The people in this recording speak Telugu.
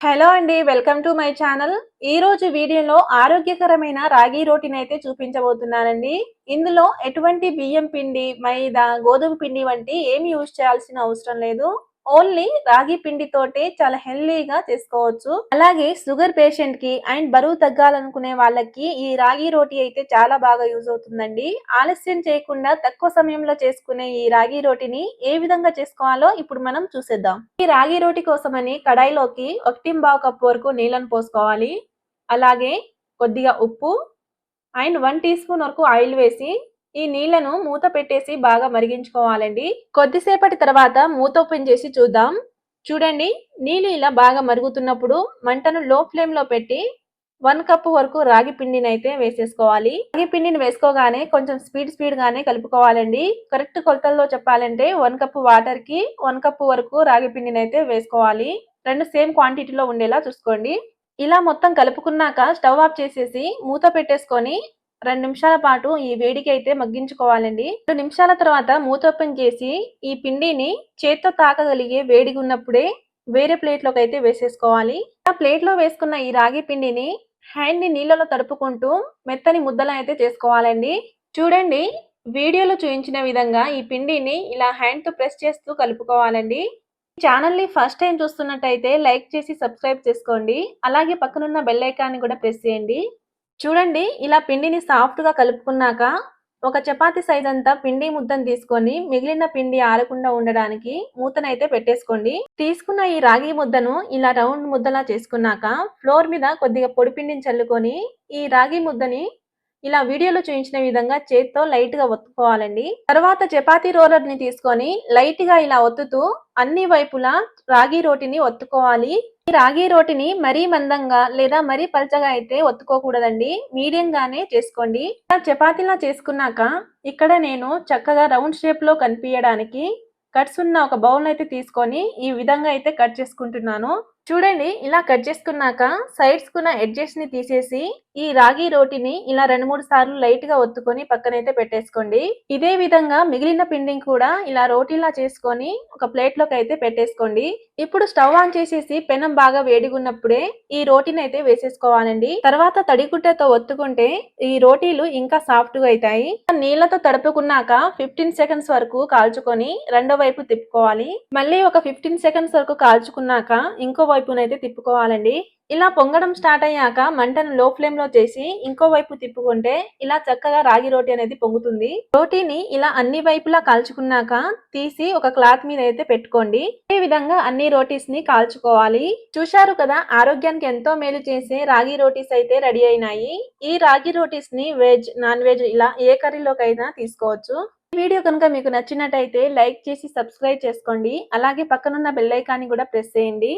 హలో అండి వెల్కమ్ టు మై ఛానల్. ఈ రోజు వీడియోలో ఆరోగ్యకరమైన రాగి రోటిని అయితే చూపించబోతున్నానండి. ఇందులో ఎటువంటి బియ్యం పిండి మైదా గోధుమ పిండి వంటి ఏమి యూజ్ చేయాల్సిన అవసరం లేదు. ఓన్లీ రాగి పిండితోటే చాలా హెల్దీగా చేసుకోవచ్చు. అలాగే షుగర్ పేషెంట్కి అండ్ బరువు తగ్గాలనుకునే వాళ్ళకి ఈ రాగి రోటి అయితే చాలా బాగా యూజ్ అవుతుందండి. ఆలస్యం చేయకుండా తక్కువ సమయంలో చేసుకునే ఈ రాగి రోటిని ఏ విధంగా చేసుకోవాలో ఇప్పుడు మనం చూసేద్దాం. ఈ రాగి రోటి కోసమని కడాయిలోకి ఒకటి బావు కప్పు వరకు నీళ్ళను పోసుకోవాలి. అలాగే కొద్దిగా ఉప్పు అండ్ వన్ టీ స్పూన్ వరకు ఆయిల్ వేసి ఈ నీళ్ళను మూత పెట్టేసి బాగా మరిగించుకోవాలండి. కొద్దిసేపటి తర్వాత మూత ఓపెన్ చేసి చూద్దాం. చూడండి నీళ్ళు ఇలా బాగా మరుగుతున్నప్పుడు మంటను లో ఫ్లేమ్లో పెట్టి వన్ కప్ వరకు రాగి పిండిని అయితే వేసేసుకోవాలి. రాగి పిండిని వేసుకోగానే కొంచెం స్పీడ్ స్పీడ్ గానే కలుపుకోవాలండి. కరెక్ట్ కొలతల్లో చెప్పాలంటే వన్ కప్ వాటర్కి వన్ కప్ వరకు రాగి పిండిని అయితే వేసుకోవాలి. రెండు సేమ్ క్వాంటిటీలో ఉండేలా చూసుకోండి. ఇలా మొత్తం కలుపుకున్నాక స్టవ్ ఆఫ్ చేసేసి మూత పెట్టేసుకొని రెండు నిమిషాల పాటు ఈ వేడికి అయితే మగ్గించుకోవాలండి. రెండు నిమిషాల తర్వాత మూత ఓపెన్ చేసి ఈ పిండిని చేత్తో తాకగలిగే వేడిగా ఉన్నప్పుడే వేరే ప్లేట్లోకి అయితే వేసేసుకోవాలి. ఆ ప్లేట్లో వేసుకున్న ఈ రాగి పిండిని హ్యాండ్ని నీళ్ళలో తడుపుకుంటూ మెత్తని ముద్దలు అయితే చేసుకోవాలండి. చూడండి వీడియోలో చూపించిన విధంగా ఈ పిండిని ఇలా హ్యాండ్తో ప్రెస్ చేస్తూ కలుపుకోవాలండి. ఛానల్ని ఫస్ట్ టైం చూస్తున్నట్టయితే లైక్ చేసి సబ్స్క్రైబ్ చేసుకోండి. అలాగే పక్కనున్న బెల్ ఐకాన్ని కూడా ప్రెస్ చేయండి. చూడండి ఇలా పిండిని సాఫ్ట్గా కలుపుకున్నాక ఒక చపాతీ సైజ్ అంతా పిండి ముద్దను తీసుకొని మిగిలిన పిండి ఆరకుండా ఉండడానికి మూతనైతే పెట్టేసుకోండి. తీసుకున్న ఈ రాగి ముద్దను ఇలా రౌండ్ ముద్దలా చేసుకున్నాక ఫ్లోర్ మీద కొద్దిగా పొడి పిండిని చల్లుకొని ఈ రాగి ముద్దని ఇలా వీడియోలో చూపించిన విధంగా చేత్తో లైట్గా ఒత్తుకోవాలండి. తర్వాత చపాతీ రోలర్ని తీసుకొని లైట్గా ఇలా ఒత్తుతూ అన్ని వైపులా రాగి రోటిని ఒత్తుకోవాలి. ఈ రాగి రోటిని మరీ మందంగా లేదా మరీ పల్చగా అయితే ఒత్తుకోకూడదండి. మీడియం గానే చేసుకోండి చపాతీలా చేసుకున్నాక ఇక్కడ నేను చక్కగా రౌండ్ షేప్లో కనిపించడానికి కట్స్ ఉన్న ఒక బౌల్ అయితే తీసుకొని ఈ విధంగా అయితే కట్ చేసుకుంటున్నాను. చూడండి ఇలా కట్ చేసుకున్నాక సైడ్స్ కున్న ఎడ్జెస్ని తీసేసి ఈ రాగి రోటిని ఇలా రెండు మూడు సార్లు లైట్గా ఒత్తుకొని పక్కనైతే పెట్టేసుకోండి. ఇదే విధంగా మిగిలిన పిండింగ్ కూడా ఇలా రోటీలా చేసుకొని ఒక ప్లేట్లోకి అయితే పెట్టేసుకోండి. ఇప్పుడు స్టవ్ ఆన్ చేసేసి పెనం బాగా వేడిగున్నప్పుడే ఈ రోటీని అయితే వేసేసుకోవాలండి. తర్వాత తడిగుడ్డతో ఒత్తుకుంటే ఈ రోటీలు ఇంకా సాఫ్ట్గా అవుతాయి నీళ్ళతో తడుపుకున్నాక ఫిఫ్టీన్ సెకండ్స్ వరకు కాల్చుకొని రెండో వైపు తిప్పుకోవాలి. మళ్ళీ ఒక ఫిఫ్టీన్ సెకండ్స్ వరకు కాల్చుకున్నాక ఇంకో వైపునైతే తిప్పుకోవాలండి. ఇలా పొంగడం స్టార్ట్ అయ్యాక మంటను లో ఫ్లేమ్లో చేసి ఇంకో వైపు తిప్పుకుంటే ఇలా చక్కగా రాగి రోటీ అనేది పొంగుతుంది. రోటీని ఇలా అన్ని వైపులా కాల్చుకున్నాక తీసి ఒక క్లాత్ మీద అయితే పెట్టుకోండి. ఈ విధంగా అన్ని రోటీస్ని కాల్చుకోవాలి. చూశారు కదా ఆరోగ్యానికి ఎంతో మేలు చేసే రాగి రోటీస్ అయితే రెడీ అయినాయి. ఈ రాగి రోటీస్ని వెజ్ నాన్ వెజ్ ఇలా ఏ కర్రీలోకైనా తీసుకోవచ్చు. ఈ వీడియో కనుక మీకు నచ్చినట్టయితే లైక్ చేసి సబ్స్క్రైబ్ చేసుకోండి. అలాగే పక్కనున్న బెల్ ఐకాన్ని కూడా ప్రెస్ చేయండి.